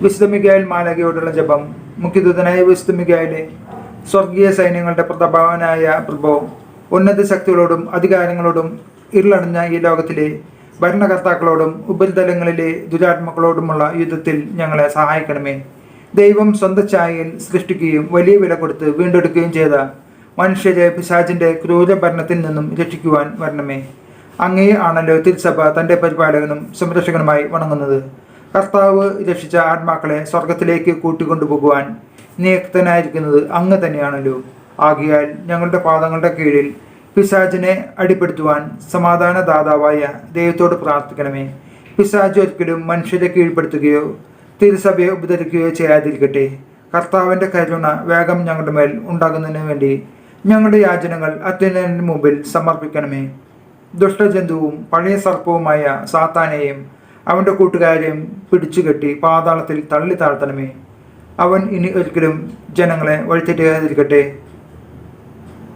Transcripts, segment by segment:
വിശുദ്ധ മാലകയോടുള്ള ജപം മുഖ്യദൂതനായ വിശുദ്ധ സ്വർഗീയ സൈന്യങ്ങളുടെ പ്രതഭാവനായ പ്രഭവം ഉന്നത ശക്തികളോടും അധികാരങ്ങളോടും ഇരുളടഞ്ഞ ഈ ലോകത്തിലെ ഭരണകർത്താക്കളോടും ഉപരിതലങ്ങളിലെ ദുരാത്മക്കളോടുമുള്ള യുദ്ധത്തിൽ ഞങ്ങളെ സഹായിക്കണമേ. ദൈവം സ്വന്തം ഛായയിൽ സൃഷ്ടിക്കുകയും വലിയ വില കൊടുത്ത് വീണ്ടെടുക്കുകയും ചെയ്ത മനുഷ്യരെ പിശാചിന്റെ ക്രൂര ഭരണത്തിൽ നിന്നും രക്ഷിക്കുവാൻ വരണമേ. അങ്ങേ ആണല്ലോ തിരുസഭ തന്റെ പരിപാലകനും സംരക്ഷകനുമായി വണങ്ങുന്നത്. കർത്താവ് രക്ഷിച്ച ആത്മാക്കളെ സ്വർഗത്തിലേക്ക് കൂട്ടിക്കൊണ്ടുപോകുവാൻ നിയുക്തനായിരിക്കുന്നത് അങ്ങ് തന്നെയാണല്ലോ. ആകിയാൽ ഞങ്ങളുടെ പാദങ്ങളുടെ കീഴിൽ പിശാചിനെ അടിപ്പെടുത്തുവാൻ സമാധാന ദാതാവായ ദൈവത്തോട് പ്രാർത്ഥിക്കണമേ. പിശാജ് ഒരിക്കലും മനുഷ്യരെ കീഴ്പ്പെടുത്തുകയോ തിരുസഭയെ ഉപദ്രവിക്കുകയോ ചെയ്യാതിരിക്കട്ടെ. കർത്താവിന്റെ കരുണ വേഗം ഞങ്ങളുടെ മേൽ ഉണ്ടാകുന്നതിന് വേണ്ടി ഞങ്ങളുടെ യാചനകൾ അത്യുന്നതിന് മുമ്പിൽ സമർപ്പിക്കണമേ. ദുഷ്ടജന്തുവും പഴയ സർപ്പവുമായ സാത്താനെയും അവന്റെ കൂട്ടുകാരെയും പിടിച്ചുകെട്ടി പാതാളത്തിൽ തള്ളി താഴ്ത്തണമേ. അവൻ ഇനി ഒരിക്കലും ജനങ്ങളെ വഴിത്തെറ്റിയാതിരിക്കട്ടെ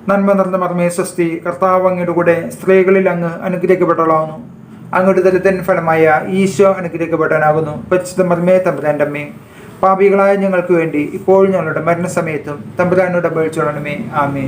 നന്മ നിറഞ്ഞ മർമ്മേ സ്വസ്തി കർത്താവ് അങ്ങയുടെ കൂടെ സ്ത്രീകളിൽ അങ്ങ് അനുഗ്രഹിക്കപ്പെട്ടവളാവുന്നു. അങ്ങയുടെ ദരിദ്രൻ ഫലമായ ഈശോ അനുഗ്രഹിക്കപ്പെടാനാകുന്നു പരിശുദ്ധ മർമ്മേ തമ്പുരാന്റെ അമ്മേ. പാപികളായ ഞങ്ങൾക്ക് വേണ്ടി ഇപ്പോൾ ഞങ്ങളുടെ മരണസമയത്തും തമ്പുരാനോട് അപേക്ഷിച്ചോളണമേ. ആമേ